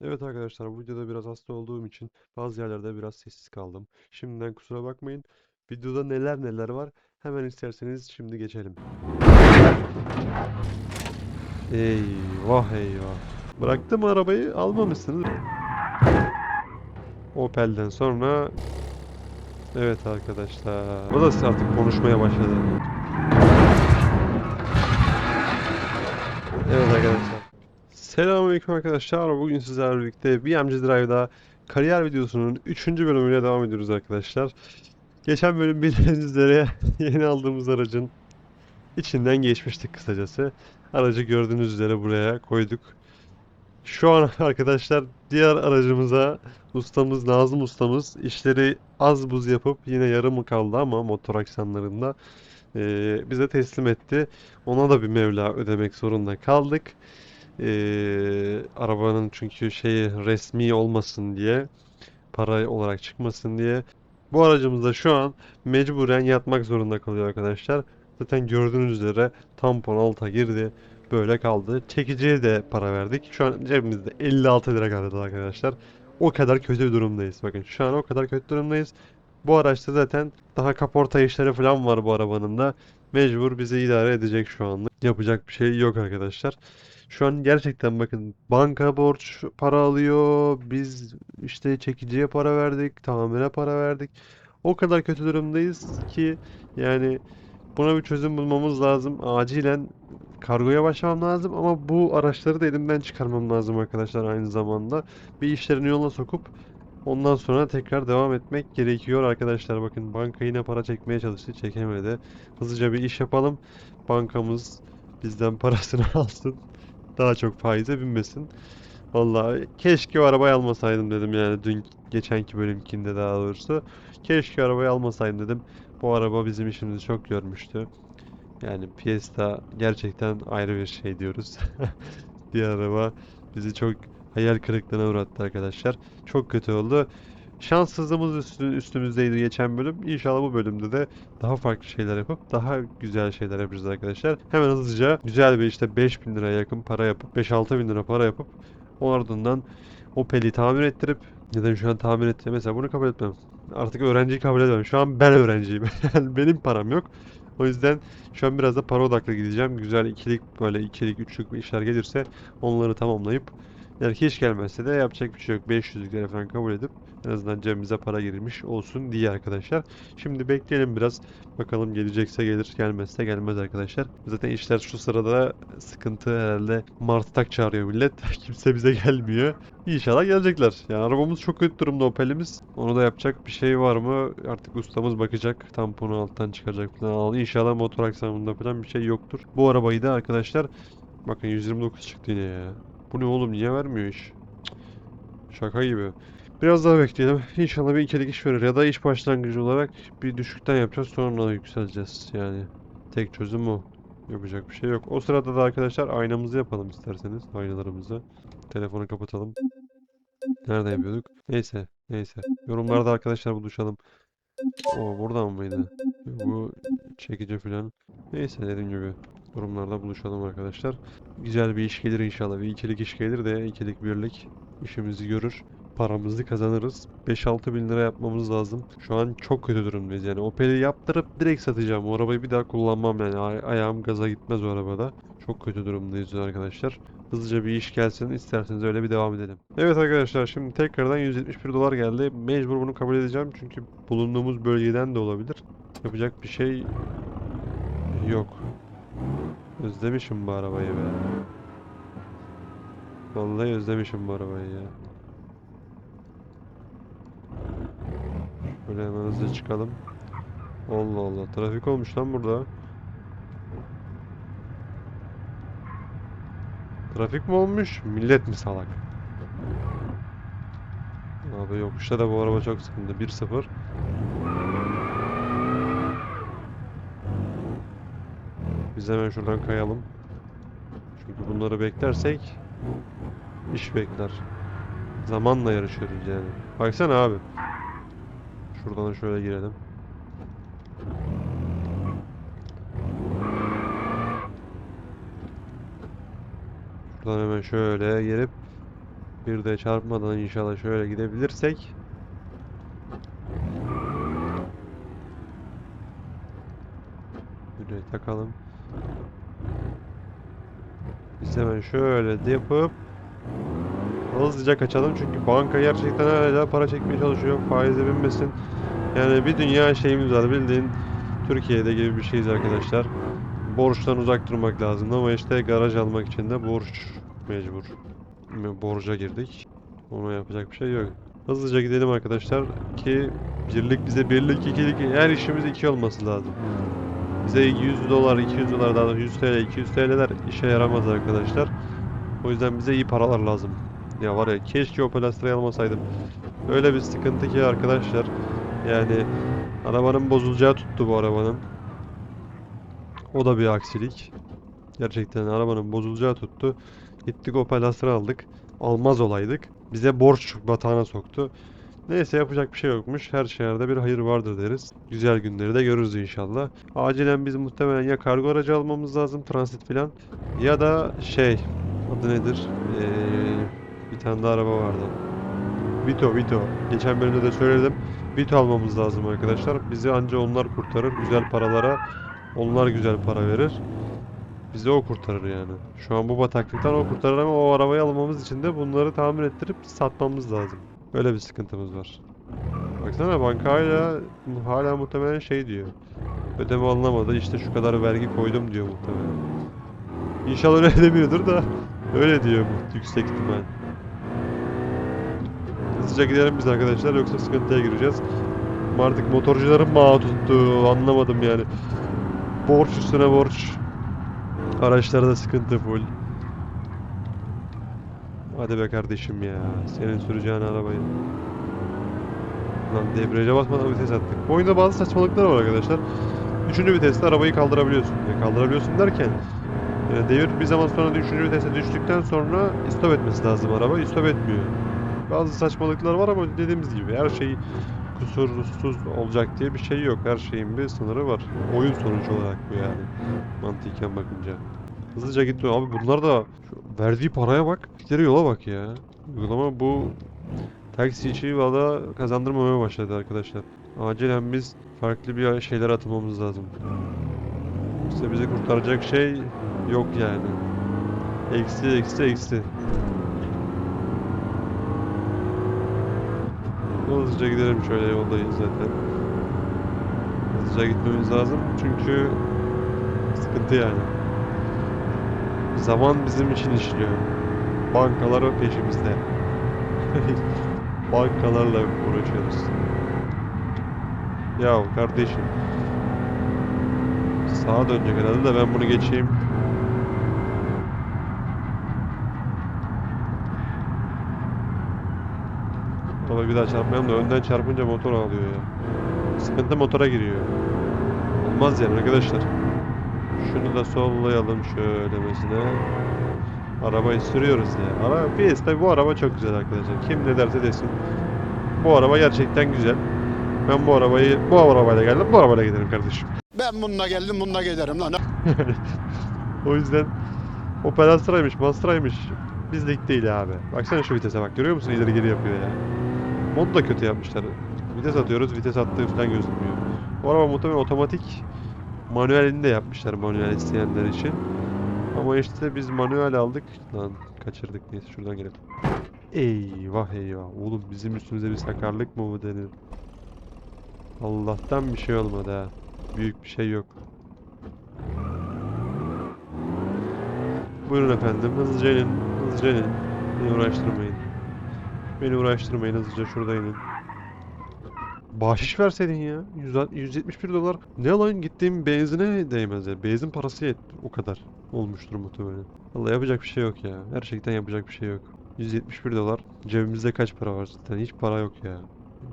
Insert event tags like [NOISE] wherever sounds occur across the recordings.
Evet arkadaşlar bu videoda biraz hasta olduğum için bazı yerlerde biraz sessiz kaldım. Şimdiden kusura bakmayın. Videoda neler neler var hemen isterseniz şimdi geçelim. Eyvah eyvah. Bıraktım arabayı almamışsınız. Opel'den sonra evet arkadaşlar. O da artık konuşmaya başladı. Evet arkadaşlar. Selamünaleyküm arkadaşlar. Bugün sizlerle birlikte BMC Drive'da kariyer videosunun 3. bölümüyle devam ediyoruz arkadaşlar. Geçen bölüm bildiğiniz üzere [LAUGHS] yeni aldığımız aracın içinden geçmiştik kısacası. Aracı gördüğünüz üzere buraya koyduk. Şu an [LAUGHS] arkadaşlar diğer aracımıza ustamız Nazım ustamız işleri az buz yapıp yine yarımı kaldı ama motor aksamlarında eee, bize teslim etti. Ona da bir meblağ ödemek zorunda kaldık. Eee, arabanın çünkü şeyi resmi olmasın diye para olarak çıkmasın diye bu aracımız da şu an mecburen yatmak zorunda kalıyor arkadaşlar. Zaten gördüğünüz üzere tampon alta girdi. Böyle kaldı. Çekiciye de para verdik. Şu an cebimizde 56 lira kaldı arkadaşlar. O kadar kötü bir durumdayız. Bakın şu an o kadar kötü durumdayız. Bu araçta zaten daha kaporta işleri falan var bu arabanın da. Mecbur bizi idare edecek şu anlık. Yapacak bir şey yok arkadaşlar. Şu an gerçekten bakın banka borç para alıyor. Biz işte çekiciye para verdik, tamire para verdik. O kadar kötü durumdayız ki yani buna bir çözüm bulmamız lazım. Acilen kargoya başlamam lazım ama bu araçları da elimden çıkarmam lazım arkadaşlar aynı zamanda. Bir işlerini yoluna sokup ondan sonra tekrar devam etmek gerekiyor arkadaşlar. Bakın banka yine para çekmeye çalıştı, çekemedi. Hızlıca bir iş yapalım. Bankamız bizden [LAUGHS] parasını alsın. Daha çok faize binmesin. Vallahi keşke o arabayı almasaydım dedim yani dün geçenki bölümkinde daha doğrusu. Keşke arabayı almasaydım dedim. Bu araba bizim işimizi çok görmüştü. Yani Fiesta gerçekten ayrı bir şey diyoruz. [LAUGHS] Bir araba bizi çok hayal kırıklığına uğrattı arkadaşlar. Çok kötü oldu. Şanssızlığımız üstü- üstümüzdeydi geçen bölüm. İnşallah bu bölümde de daha farklı şeyler yapıp daha güzel şeyler yapacağız arkadaşlar. Hemen hızlıca güzel bir işte 5000 liraya yakın para yapıp 5-6 bin lira para yapıp o ardından Opel'i tamir ettirip neden şu an tamir etti mesela bunu kabul etmem. Artık öğrenciyi kabul edemem. Şu an ben öğrenciyim. [LAUGHS] Benim param yok. O yüzden şu an biraz da para odaklı gideceğim. Güzel ikilik böyle ikilik üçlük bir işler gelirse onları tamamlayıp yani hiç gelmezse de yapacak bir şey yok. 500 lira falan kabul edip en azından cebimize para girmiş olsun diye arkadaşlar. Şimdi bekleyelim biraz. Bakalım gelecekse gelir, gelmezse gelmez arkadaşlar. Zaten işler şu sırada sıkıntı herhalde Mart tak çağırıyor millet. [LAUGHS] Kimse bize gelmiyor. İnşallah gelecekler. Yani arabamız çok kötü durumda Opel'imiz. Onu da yapacak bir şey var mı? Artık ustamız bakacak. Tamponu alttan çıkacak falan. İnşallah motor aksamında falan bir şey yoktur. Bu arabayı da arkadaşlar bakın 129 çıktı yine ya. Bu ne oğlum niye vermiyor iş? Şaka gibi. Biraz daha bekleyelim. İnşallah bir ikilik iş verir ya da iş başlangıcı olarak bir düşükten yapacağız sonra yükseleceğiz. Yani tek çözüm o. Yapacak bir şey yok. O sırada da arkadaşlar aynamızı yapalım isterseniz. Aynalarımızı. Telefonu kapatalım. Nerede yapıyorduk? Neyse. Neyse. Yorumlarda arkadaşlar buluşalım. O buradan mıydı? Bu çekici falan. Neyse dediğim gibi. Yorumlarda buluşalım arkadaşlar. Güzel bir iş gelir inşallah. Bir ikilik iş gelir de ikilik birlik işimizi görür. Paramızı kazanırız. 5-6 bin lira yapmamız lazım. Şu an çok kötü durumdayız yani. Opel'i yaptırıp direkt satacağım. O arabayı bir daha kullanmam yani. Ay- ayağım gaza gitmez o arabada. Çok kötü durumdayız arkadaşlar. Hızlıca bir iş gelsin. isterseniz öyle bir devam edelim. Evet arkadaşlar şimdi tekrardan 171 dolar geldi. Mecbur bunu kabul edeceğim. Çünkü bulunduğumuz bölgeden de olabilir. Yapacak bir şey yok. Özlemişim bu arabayı be. Vallahi özlemişim bu arabayı ya. Böyle hemen hızlı çıkalım. Allah Allah. Trafik olmuş lan burada. Trafik mi olmuş? Millet mi salak? Abi yokuşta da bu araba çok sıkıntı. 1-0. Biz hemen şuradan kayalım. Çünkü bunları beklersek iş bekler. Zamanla yarışıyoruz yani. Baksana abi. Şuradan da şöyle girelim. Şuradan hemen şöyle gelip Bir de çarpmadan inşallah şöyle gidebilirsek. Buraya takalım. Biz hemen şöyle yapıp hızlıca kaçalım çünkü banka gerçekten hala para çekmeye çalışıyor. Faize binmesin. Yani bir dünya şeyimiz var bildiğin Türkiye'de gibi bir şeyiz arkadaşlar. Borçtan uzak durmak lazım ama işte garaj almak için de borç mecbur. Borca girdik. Ona yapacak bir şey yok. Hızlıca gidelim arkadaşlar ki birlik bize birlik ikilik her işimiz iki olması lazım. Bize 100 dolar 200 dolar daha doğrusu 100 TL 200 TL'ler işe yaramaz arkadaşlar. O yüzden bize iyi paralar lazım. Ya var ya keşke o plastrayı almasaydım. Öyle bir sıkıntı ki arkadaşlar. Yani arabanın bozulacağı tuttu bu arabanın. O da bir aksilik. Gerçekten arabanın bozulacağı tuttu. Gittik Opel Astra aldık. Almaz olaydık. Bize borç batağına soktu. Neyse yapacak bir şey yokmuş. Her şehirde bir hayır vardır deriz. Güzel günleri de görürüz inşallah. Acilen biz muhtemelen ya kargo aracı almamız lazım transit falan ya da şey adı nedir? Ee, bir tane daha araba vardı. Vito, Vito. Geçen bölümde de söyledim. Vito almamız lazım arkadaşlar. Bizi anca onlar kurtarır. Güzel paralara onlar güzel para verir. Bizi o kurtarır yani. Şu an bu bataklıktan o kurtarır ama o arabayı almamız için de bunları tamir ettirip satmamız lazım. Öyle bir sıkıntımız var. Baksana banka hala, muhtemelen şey diyor. Ödeme alınamadı işte şu kadar vergi koydum diyor muhtemelen. İnşallah öyle [LAUGHS] demiyordur da öyle diyor yüksek ihtimal. Hızlıca gidelim biz arkadaşlar yoksa sıkıntıya gireceğiz. Artık motorcuların mı ağı tuttu anlamadım yani. Borç üstüne borç. Araçlarda sıkıntı full. Hadi be kardeşim ya. Senin süreceğin arabayı. Lan debriyaja basmadan vites attık. Bu oyunda bazı saçmalıklar var arkadaşlar. Üçüncü viteste arabayı kaldırabiliyorsun. Yani kaldırabiliyorsun derken e, devir bir zaman sonra üçüncü vitese düştükten sonra istop etmesi lazım araba. İstop etmiyor. Bazı saçmalıklar var ama dediğimiz gibi her şey kusursuz olacak diye bir şey yok. Her şeyin bir sınırı var. Oyun sonucu olarak bu yani. Mantıken bakınca. Hızlıca gitti. Abi bunlar da verdiği paraya bak. Gittikleri yola bak ya. Uygulama bu taksi işi valla kazandırmamaya başladı arkadaşlar. Acilen biz farklı bir şeyler atmamız lazım. İşte bizi kurtaracak şey yok yani. Eksi eksi eksi. Hızlıca gidelim şöyle yoldayız zaten. Hızlıca gitmemiz lazım çünkü sıkıntı yani. Zaman bizim için işliyor. Bankalar o peşimizde. Bankalarla uğraşıyoruz. Ya kardeşim. Sağa dönecek herhalde de ben bunu geçeyim. Ama bir daha çarpmayalım da önden çarpınca motor ağlıyor ya. Sıkıntı motora giriyor. Olmaz yani arkadaşlar. Şunu da sollayalım şöyle mesela. Arabayı sürüyoruz ya. Araba biz tabii bu araba çok güzel arkadaşlar. Kim ne derse desin. Bu araba gerçekten güzel. Ben bu arabayı bu arabayla geldim. Bu arabayla giderim kardeşim. [LAUGHS] Ben bununla geldim bununla giderim lan. O yüzden Opel Astra'ymış, Mastra'ymış. Bizlik değil abi. Baksana şu vitese bak. Görüyor musun? İleri geri yapıyor ya. Mod da kötü yapmışlar. Vites atıyoruz. Vites attığı falan gözükmüyor. Bu araba muhtemelen otomatik manuelini de yapmışlar manuel isteyenler için. Ama işte biz manuel aldık. Lan kaçırdık neyse şuradan gelelim. Eyvah eyvah. Oğlum bizim üstümüze bir sakarlık mı bu denir? Allah'tan bir şey olmadı ha. Büyük bir şey yok. Buyurun efendim. Hızlıca inin. Hızlıca inin. Beni uğraştırmayın. Beni uğraştırmayın. Hızlıca şurada inin. Bahşiş verseydin ya. 100 171 dolar. Ne lan gittiğim benzine değmez ya. Benzin parası yet o kadar olmuştur muhtemelen. Vallahi yapacak bir şey yok ya. Gerçekten yapacak bir şey yok. 171 dolar. Cebimizde kaç para var zaten? Hiç para yok ya.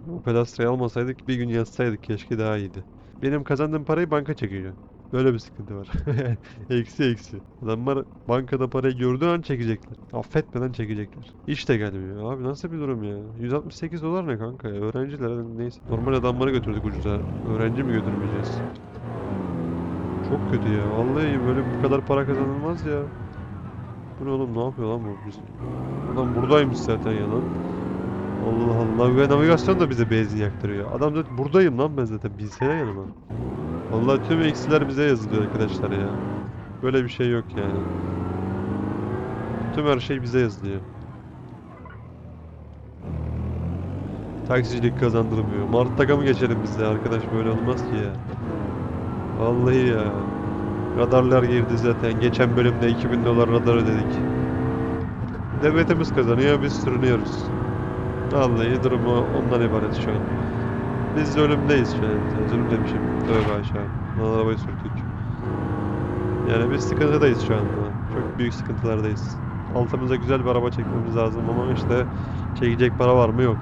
O pedastrayı almasaydık bir gün yatsaydık keşke daha iyiydi. Benim kazandığım parayı banka çekiyor. Böyle bir sıkıntı var. [LAUGHS] eksi eksi. Adamlar bankada parayı gördüğü an çekecekler. Affetmeden çekecekler. Hiç de gelmiyor. Abi nasıl bir durum ya? 168 dolar ne kanka? Öğrenciler neyse. Normal adamları götürdük ucuza. Öğrenci mi götürmeyeceğiz? Çok kötü ya. Vallahi böyle bu kadar para kazanılmaz ya. Bu ne oğlum ne yapıyor lan bu? Biz... Adam buradaymış zaten ya lan. Allah Allah ve navigasyon da bize benzin yaktırıyor. Adam zaten buradayım lan ben zaten bilsene yanıma. Vallahi tüm eksiler bize yazılıyor arkadaşlar ya. Böyle bir şey yok yani. Tüm her şey bize yazılıyor. Taksicilik kazandırmıyor. Mart Taka mı geçelim biz de arkadaş böyle olmaz ki ya. Vallahi ya. Radarlar girdi zaten. Geçen bölümde 2000 dolar radar ödedik. Devletimiz kazanıyor, biz sürünüyoruz. Vallahi durumu ondan ibaret şu an. Biz zulümdeyiz şu an. Zulüm demişim. Tövbe aşağı. Lan arabayı sürdük. Yani biz sıkıntıdayız şu anda. Çok büyük sıkıntılardayız. Altımıza güzel bir araba çekmemiz lazım ama işte çekecek para var mı yok.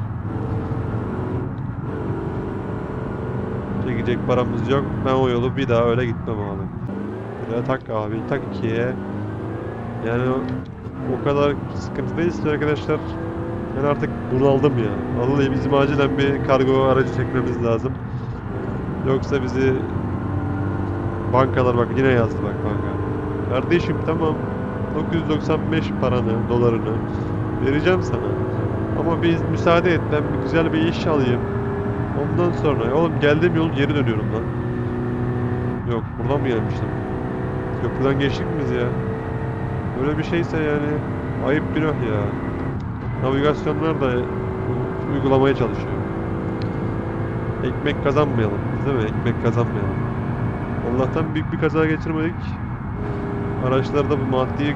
Çekecek paramız yok. Ben o yolu bir daha öyle gitmem abi. Daha tak abi, tak ikiye. Yani o kadar sıkıntıdayız ki arkadaşlar. Ben artık bunaldım ya. Vallahi bizim acilen bir kargo aracı çekmemiz lazım. Yoksa bizi bankalar bak yine yazdı bak banka. Kardeşim tamam 995 paranı, dolarını vereceğim sana. Ama bir müsaade et ben bir güzel bir iş alayım. Ondan sonra oğlum geldiğim yol geri dönüyorum lan. Yok buradan mı gelmiştim? Köprüden geçtik mi biz ya? Böyle bir şeyse yani ayıp günah ya. Navigasyonlar da uygulamaya çalışıyor. Ekmek kazanmayalım değil mi? Ekmek kazanmayalım. Allah'tan büyük bir kaza geçirmedik. Araçlarda bu maddi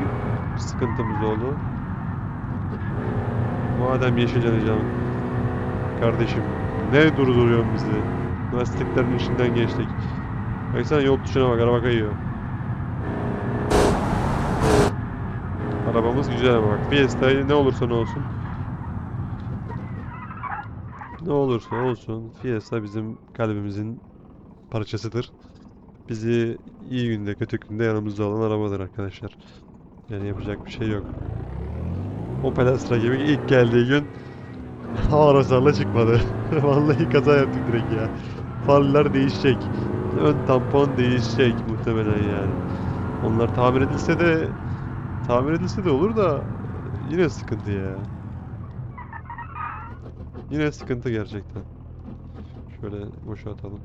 sıkıntımız oldu. Madem yeşil yanacağım. Kardeşim ne durduruyorsun bizi? Lastiklerin içinden geçtik. Baksana yol tuşuna bak araba kayıyor. Arabamız güzel bak. Fiesta ne olursa olsun. Ne olursa olsun Fiesta bizim kalbimizin parçasıdır. Bizi iyi günde kötü günde yanımızda olan arabadır arkadaşlar. Yani yapacak bir şey yok. Opel Astra gibi ilk geldiği gün [LAUGHS] hava hasarla çıkmadı. [LAUGHS] Vallahi kaza yaptık direkt ya. Farlar değişecek. Ön tampon değişecek muhtemelen yani. Onlar tamir edilse de tamir edilse de olur da yine sıkıntı ya. Yine sıkıntı gerçekten. Şöyle boşaltalım.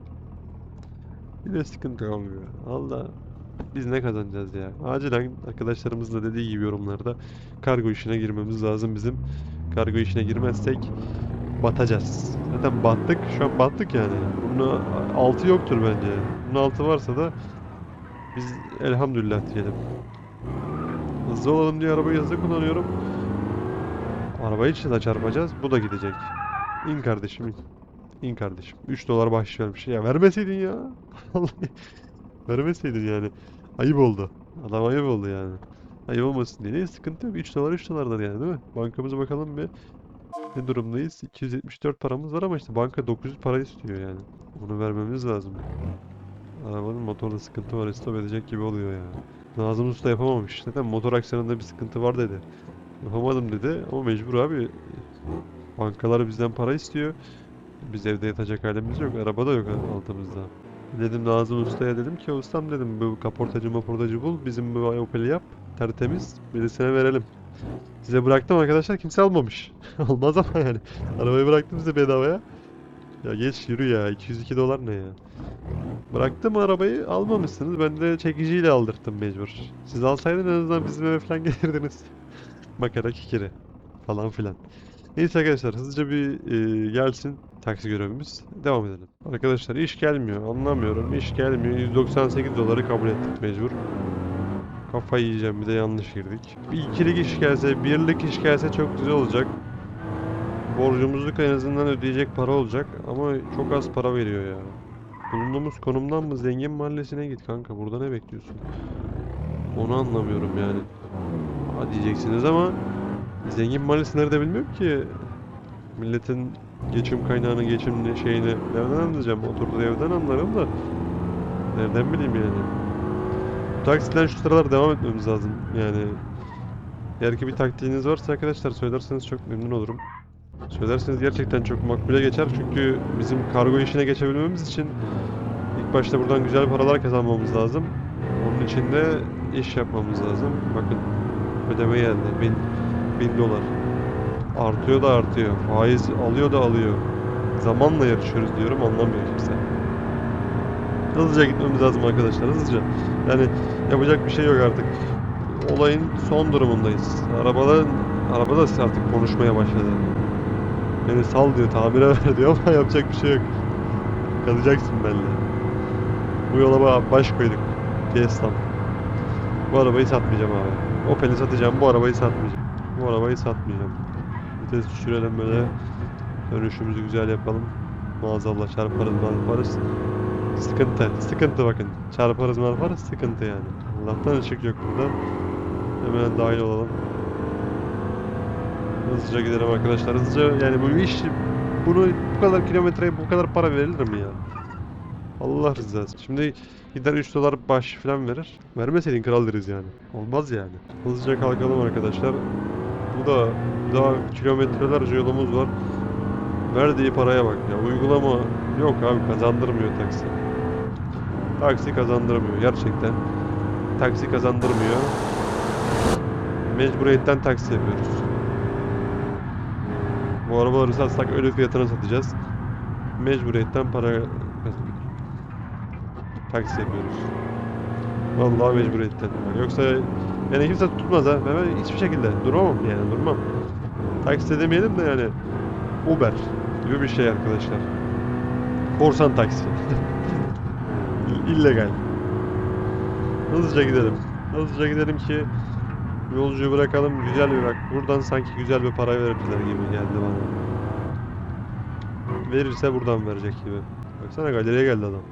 Yine sıkıntı oluyor. Allah biz ne kazanacağız ya? Acilen arkadaşlarımızın da dediği gibi yorumlarda kargo işine girmemiz lazım bizim. Kargo işine girmezsek batacağız. Zaten battık. Şu an battık yani. Bunun altı yoktur bence. Bunun altı varsa da biz elhamdülillah diyelim. Hızlı olalım diye arabayı hızlı kullanıyorum. Arabayı içine çarpacağız. Bu da gidecek. İn kardeşim in. İn kardeşim. 3 dolar bahşiş vermiş. Ya vermeseydin ya. [LAUGHS] Vermeseydin yani. Ayıp oldu. Adam ayıp oldu yani. Ayıp olmasın diye. Neyse sıkıntı yok. 3 dolar 3 dolardır yani değil mi? Bankamıza bakalım bir. Ne durumdayız? 274 paramız var ama işte banka 900 para istiyor yani. Bunu vermemiz lazım. Arabanın motorda sıkıntı var. Stop edecek gibi oluyor ya. Nazım Usta yapamamış. Zaten motor aksamında bir sıkıntı var dedi. Yapamadım dedi ama mecbur abi. Bankalar bizden para istiyor. Biz evde yatacak halimiz yok. Araba da yok altımızda. Dedim Nazım Usta'ya dedim ki ustam dedim bu kaportacı maportacı bul. Bizim bu Opel'i yap. Tertemiz. Birisine verelim. Size bıraktım arkadaşlar kimse almamış. [LAUGHS] Olmaz ama yani. Arabayı bıraktım size bedavaya. Ya geç yürü ya. 202 dolar ne ya? Bıraktım arabayı almamışsınız. Ben de çekiciyle aldırttım mecbur. Siz alsaydınız en azından bizim eve falan [LAUGHS] gelirdiniz. Makara kikiri falan filan. Neyse arkadaşlar hızlıca bir e, gelsin taksi görevimiz. Devam edelim. Arkadaşlar iş gelmiyor. Anlamıyorum. İş gelmiyor. 198 doları kabul ettik mecbur. Kafayı yiyeceğim bir de yanlış girdik. Bir ikilik iş gelse, birlik iş gelse çok güzel olacak. Borcumuzu en azından ödeyecek para olacak ama çok az para veriyor ya. Bulunduğumuz konumdan mı zengin mahallesine git kanka. Burada ne bekliyorsun? Onu anlamıyorum yani. Ha diyeceksiniz ama zengin mahallesi nerede bilmiyorum ki. Milletin geçim kaynağını, geçim şeyini nereden anlayacağım? Oturduğu evden anlarım da. Nereden bileyim yani? Bu taksiden şu sıralar devam etmemiz lazım. Yani eğer ki bir taktiğiniz varsa arkadaşlar söylerseniz çok memnun olurum. Söylerseniz gerçekten çok makbule geçer çünkü bizim kargo işine geçebilmemiz için ilk başta buradan güzel paralar kazanmamız lazım. Onun için de iş yapmamız lazım. Bakın Ödeme geldi. Bin, bin dolar. Artıyor da artıyor. Faiz alıyor da alıyor. Zamanla yarışıyoruz diyorum anlamıyor kimse. Hızlıca gitmemiz lazım arkadaşlar hızlıca. Yani yapacak bir şey yok artık. Olayın son durumundayız. Arabaların araba da artık konuşmaya başladı. Beni sal diyor, tamire [LAUGHS] ver diyor ama yapacak bir şey yok. Kalacaksın benimle. Bu yola ba- baş koyduk. Fiesta'm. Bu arabayı satmayacağım abi. Opel'i satacağım, bu arabayı satmayacağım. Bu arabayı satmayacağım. Vites düşürelim böyle. Dönüşümüzü güzel yapalım. Maazallah çarparız marparız. Sıkıntı, sıkıntı bakın. Çarparız marparız sıkıntı yani. Allah'tan ışık yok burada. Hemen dahil olalım. Hızlıca gidelim arkadaşlar. Hızlıca yani bu iş bunu bu kadar kilometreye bu kadar para verilir mi ya? Allah rızası. Şimdi gider 3 dolar baş falan verir. Vermeseydin kral deriz yani. Olmaz yani. Hızlıca kalkalım arkadaşlar. Bu da daha kilometrelerce yolumuz var. Verdiği paraya bak ya. Uygulama yok abi kazandırmıyor taksi. Taksi kazandırmıyor gerçekten. Taksi kazandırmıyor. Mecburiyetten taksi yapıyoruz. Bu arabaları satsak ölü fiyatına satacağız. Mecburiyetten para kazanıyoruz. Taksi yapıyoruz. Vallahi mecburiyetten. Yoksa yani kimse tutmaz ha. Ben hiçbir şekilde duramam yani durmam. Taksi demeyelim de yani Uber gibi bir şey arkadaşlar. Korsan taksi. [LAUGHS] İllegal. Hızlıca gidelim. Hızlıca gidelim ki yolcuyu bırakalım. Güzel bir bak. Buradan sanki güzel bir para verirler gibi geldi bana. Verirse buradan verecek gibi. Baksana galeriye geldi adam.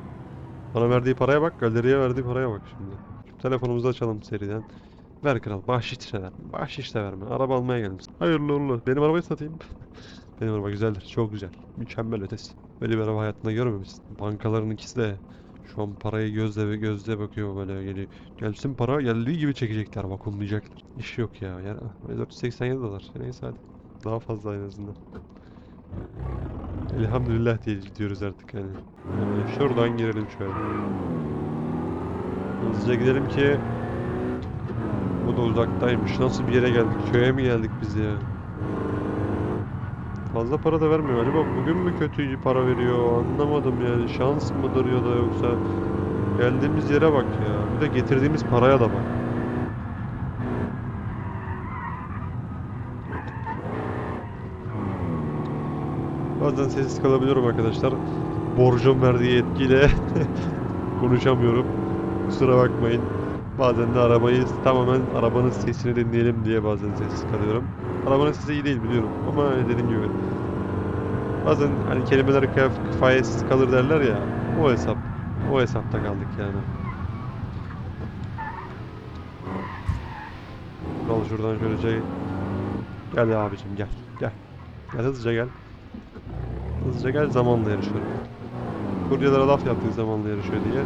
Bana verdiği paraya bak, galeriye verdiği paraya bak şimdi. Telefonumuzu açalım seriden. Ver kral, bahşiş de ver. Bahşiş de verme. Araba almaya gelmişsin. Hayırlı uğurlu. Benim arabayı satayım. [LAUGHS] Benim araba güzeldir, çok güzel. Mükemmel ötesi. Böyle bir araba hayatında görmemişsin. Bankaların ikisi de şu an parayı gözle ve gözle bakıyor böyle geliyor. Gelsin para geldiği gibi çekecekler, vakumlayacaklar. İş yok ya. Yani 487 dolar. Neyse hadi. Daha fazla en azından. Elhamdülillah diye gidiyoruz artık yani. Yani şuradan girelim şöyle. Hızlıca gidelim ki bu da uzaktaymış. Nasıl bir yere geldik? Köye mi geldik biz ya? Fazla para da vermiyor. Acaba bugün mü kötü para veriyor? Anlamadım yani. Şans mıdır ya da yoksa geldiğimiz yere bak ya. Bir de getirdiğimiz paraya da bak. Bazen sessiz kalabiliyorum arkadaşlar. Borcum verdiği yetkiyle [LAUGHS] konuşamıyorum. Kusura bakmayın. Bazen de arabayı tamamen arabanın sesini dinleyelim diye bazen sessiz kalıyorum. Arabanın sesi iyi değil biliyorum ama dediğim gibi. Bazen hani kelimeler kifayetsiz kalır derler ya. O hesap. O hesapta kaldık yani. Al şuradan şöyle şey. Gel abicim gel. Gel. Gel hızlıca gel. Hızlıca gel zamanla yarışıyorum. Kuryelere laf yaptık zamanla yarışıyor diye.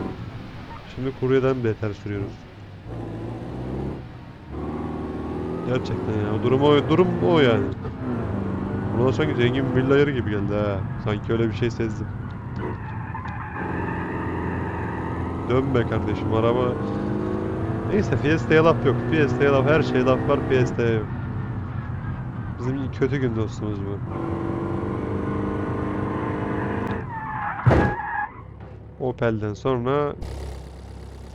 Şimdi kuryeden beter sürüyoruz. Gerçekten ya. Durum o, durum o yani. Buna sanki zengin bir villa gibi geldi ha. Sanki öyle bir şey sezdim. Dönme kardeşim araba. Neyse Fiesta'ya laf yok. Fiesta'ya laf her şey laf var Fiesta'ya yok. Bizim kötü gün dostumuz bu. Opel'den sonra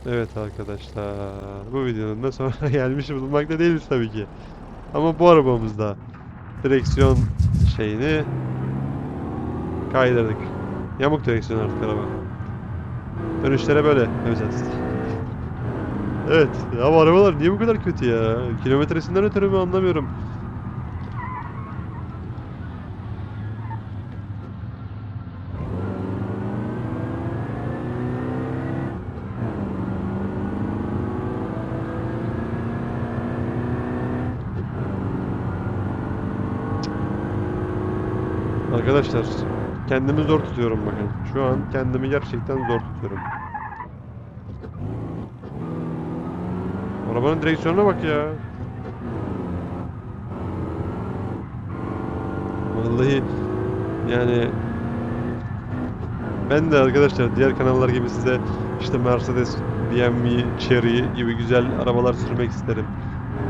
Evet arkadaşlar bu videonun da sonuna [LAUGHS] gelmiş bulunmakta değiliz tabii ki. Ama bu arabamızda direksiyon şeyini kaydırdık. Yamuk direksiyon artık araba. Dönüşlere böyle yapacağız. Evet bu arabalar niye bu kadar kötü ya? Kilometresinden ötürü mü anlamıyorum. Arkadaşlar kendimi zor tutuyorum bakın. Şu an kendimi gerçekten zor tutuyorum. Arabanın direksiyonuna bak ya. Vallahi yani ben de arkadaşlar diğer kanallar gibi size işte Mercedes, BMW, Chery gibi güzel arabalar sürmek isterim.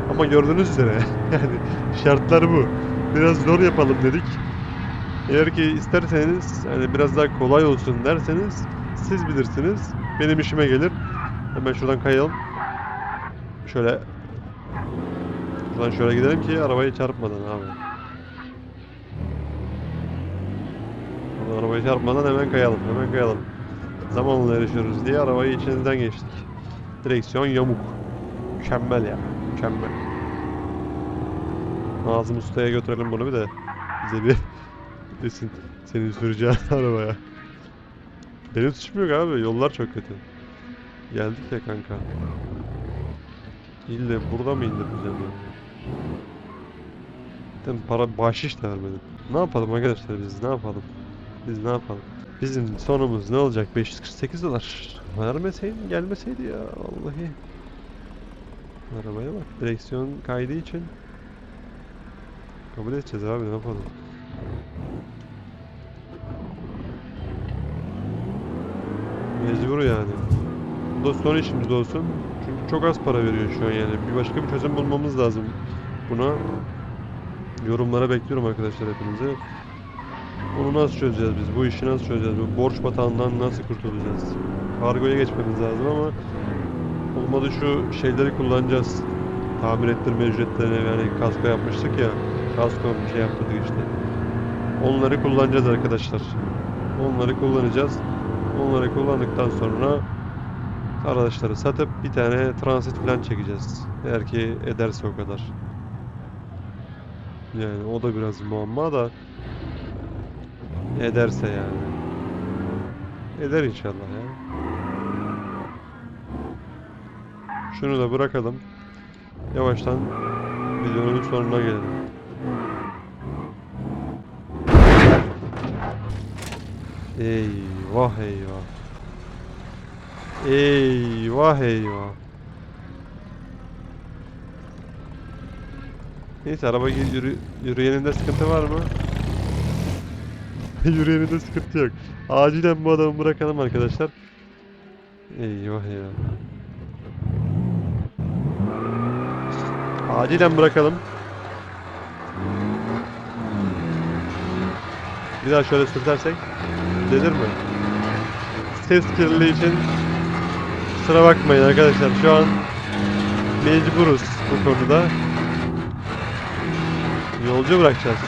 Ama gördüğünüz üzere [LAUGHS] yani şartlar bu. Biraz zor yapalım dedik. Eğer ki isterseniz hani biraz daha kolay olsun derseniz siz bilirsiniz. Benim işime gelir. Hemen şuradan kayalım. Şöyle Şuradan şöyle gidelim ki arabayı çarpmadan abi. Buradan arabayı çarpmadan hemen kayalım, hemen kayalım. Zamanla erişiyoruz diye arabayı içinden geçtik. Direksiyon yamuk. Mükemmel ya, mükemmel. Nazım Usta'ya götürelim bunu bir de bize bir desin senin süreceğin [LAUGHS] arabaya. Benim suçum yok abi, yollar çok kötü. Geldik ya kanka. İlle burada mı indireceğim? Zaten para bahşiş de vermedim. Ne yapalım arkadaşlar biz ne yapalım? Biz ne yapalım? Bizim sonumuz ne olacak? 548 dolar. Vermeseydin gelmeseydi ya vallahi. Arabaya bak. Direksiyon kaydığı için kabul edeceğiz abi ne yapalım? Mecbur yani. Bu da son işimiz olsun. Çünkü çok az para veriyor şu an yani. Bir başka bir çözüm bulmamız lazım buna. Yorumlara bekliyorum arkadaşlar hepinizi. Bunu nasıl çözeceğiz biz? Bu işi nasıl çözeceğiz? Bu borç batağından nasıl kurtulacağız? Kargoya geçmemiz lazım ama olmadı şu şeyleri kullanacağız. Tamir ettirme ücretlerini yani kasko yapmıştık ya. Kasko bir şey yaptık işte. Onları kullanacağız arkadaşlar. Onları kullanacağız. Onları kullandıktan sonra araçları satıp bir tane transit falan çekeceğiz. Eğer ki ederse o kadar. Yani o da biraz muamma da ederse yani. Eder inşallah ya. Şunu da bırakalım. Yavaştan videonun sonuna gelelim. Eyvah eyvah. Eyvah eyvah. Neyse araba yürü, yürüyeninde sıkıntı var mı? [LAUGHS] yürüyeninde sıkıntı yok. Acilen bu adamı bırakalım arkadaşlar. Eyvah ya. Acilen bırakalım. Bir daha şöyle sürtersek gelir mi? Ses kirliliği için kusura bakmayın arkadaşlar. Şu an mecburuz bu konuda. Yolcu bırakacağız.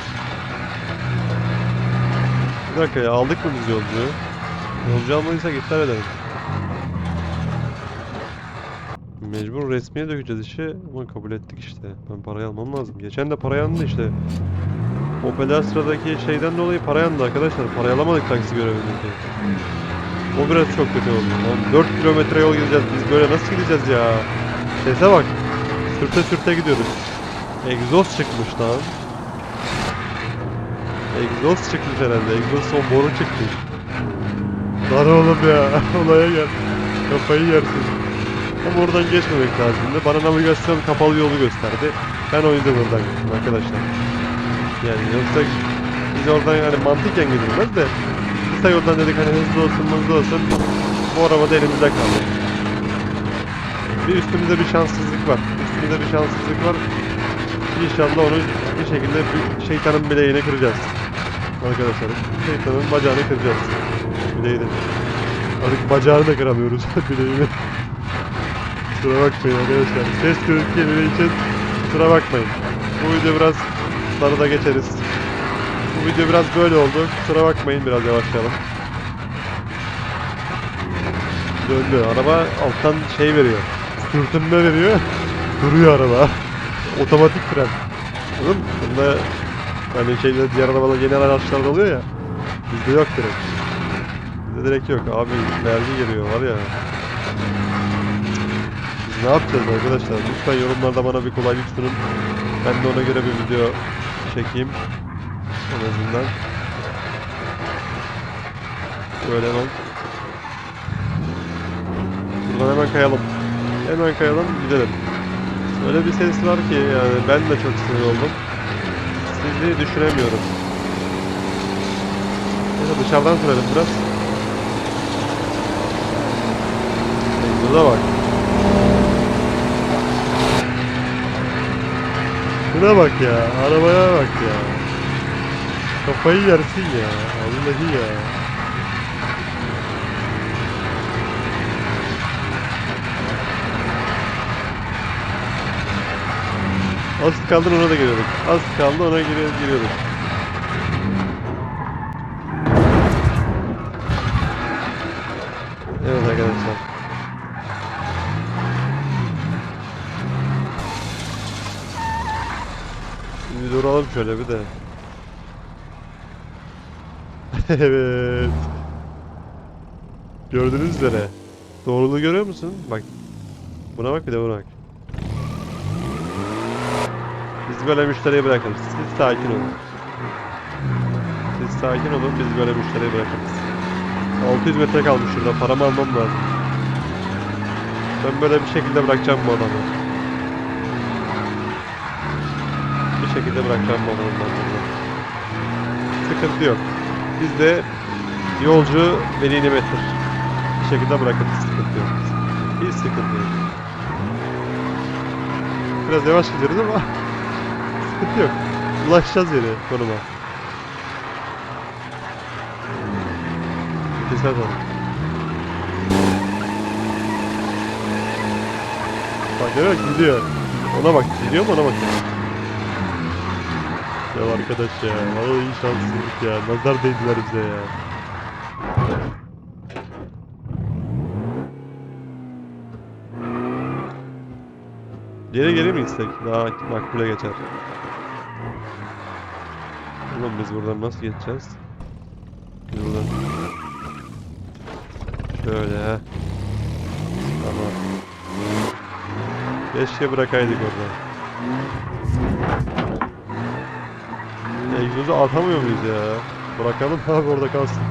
Bir dakika ya aldık mı biz yolcuyu? Yolcu almadıysak iptal edelim. Mecbur resmiye dökeceğiz işi ama kabul ettik işte. Ben parayı almam lazım. Geçen de para yandı işte. Opel Astra'daki şeyden dolayı para yandı arkadaşlar. Parayı alamadık taksi görevindeki. O biraz çok kötü oldu. Lan 4 kilometre yol gideceğiz. Biz böyle nasıl gideceğiz ya? Sese bak. Sürte sürte gidiyoruz. Egzoz çıkmış lan. Egzoz çıkmış herhalde. Egzoz son boru çıkmış. Lan oğlum ya. [LAUGHS] Olaya gel. Kafayı yersin. Ama oradan geçmemek lazımdı. Bana navigasyon kapalı yolu gösterdi. Ben o yüzden oradan gittim arkadaşlar. Yani yoksa biz oradan yani mantıken gidilmez de kısa yoldan dedik hani hızlı olsun hızlı olsun. Bu araba da elimizde kaldı. Bir üstümüzde bir şanssızlık var. Üstümüzde bir şanssızlık var. İnşallah onu bir şekilde bir şeytanın bileğini kıracağız. Arkadaşlar şeytanın bacağını kıracağız. Bileğini. Artık bacağını da kıramıyoruz [LAUGHS] bileğini. Kusura bakmayın arkadaşlar. Ses görüntüleri için kusura bakmayın. Bu video biraz sarıda geçeriz. Bu video biraz böyle oldu. Kusura bakmayın biraz yavaşlayalım. Döndü. Araba alttan şey veriyor. Sürtünme veriyor. [LAUGHS] Duruyor araba. Otomatik fren. Anladın mı? Bunda hani şeyler diğer arabalar yeni araçlarda oluyor ya. Bizde yok direkt. Bizde direkt yok. Abi vergi geliyor var ya. Biz ne yapacağız arkadaşlar? Lütfen yorumlarda bana bir kolaylık sunun. Ben de ona göre bir video çekeyim. En azından. Şöyle hemen. Buradan hemen kayalım. Hemen kayalım gidelim. Öyle bir ses var ki yani ben de çok sinir oldum. Sizi düşünemiyorum. Neyse dışarıdan sürelim biraz. Burada bak. Şuna bak ya. Arabaya bak ya. Kafayı yersin ya. Vallahi ya. Az kaldı ona da giriyorduk. Az kaldı ona giriyor, giriyorduk. Evet arkadaşlar. Duralım şöyle bir de. [LAUGHS] Evet. Gördüğünüz üzere. Doğruluğu görüyor musun? Bak. Buna bak bir de buna bak. Biz böyle müşteriye bırakırız. Siz sakin olun. Siz sakin olun, biz böyle müşteriye bırakırız. 600 metre kalmış şurada, paramı almam lazım. Ben böyle bir şekilde bırakacağım bu adamı. Bir şekilde bırakacağım burada. Sıkıntı yok. Bizde yolcu veli nimettir. Bir şekilde bırakırız, sıkıntı yok. Hiç sıkıntı yok. Biraz yavaş gidiyoruz ama [LAUGHS] sıkıntı yok. Ulaşacağız yere konuma. Vitesi atalım. Bak görüyor gidiyor. Ona bak gidiyor mu ona bak. Ya arkadaş ya vallahi şanssızlık ya. Nazar değdiler bize ya. Geri geri mi gitsek? Daha makbule geçer. Oğlum biz buradan nasıl geçeceğiz? Biz buradan... Şöyle. Tamam. Keşke bırakaydık orada. Egzozu atamıyor muyuz ya? Bırakalım abi orada kalsın.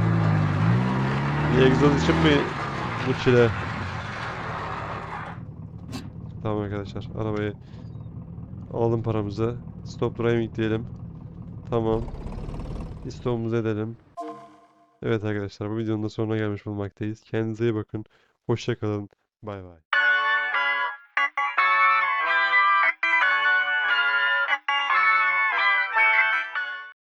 Bir egzoz için mi bu çile? Tamam arkadaşlar arabayı alalım paramızı. Stop driving diyelim. Tamam. İstopumuzu edelim. Evet arkadaşlar bu videonun da sonuna gelmiş bulunmaktayız. Kendinize iyi bakın. Hoşça kalın. Bay bay.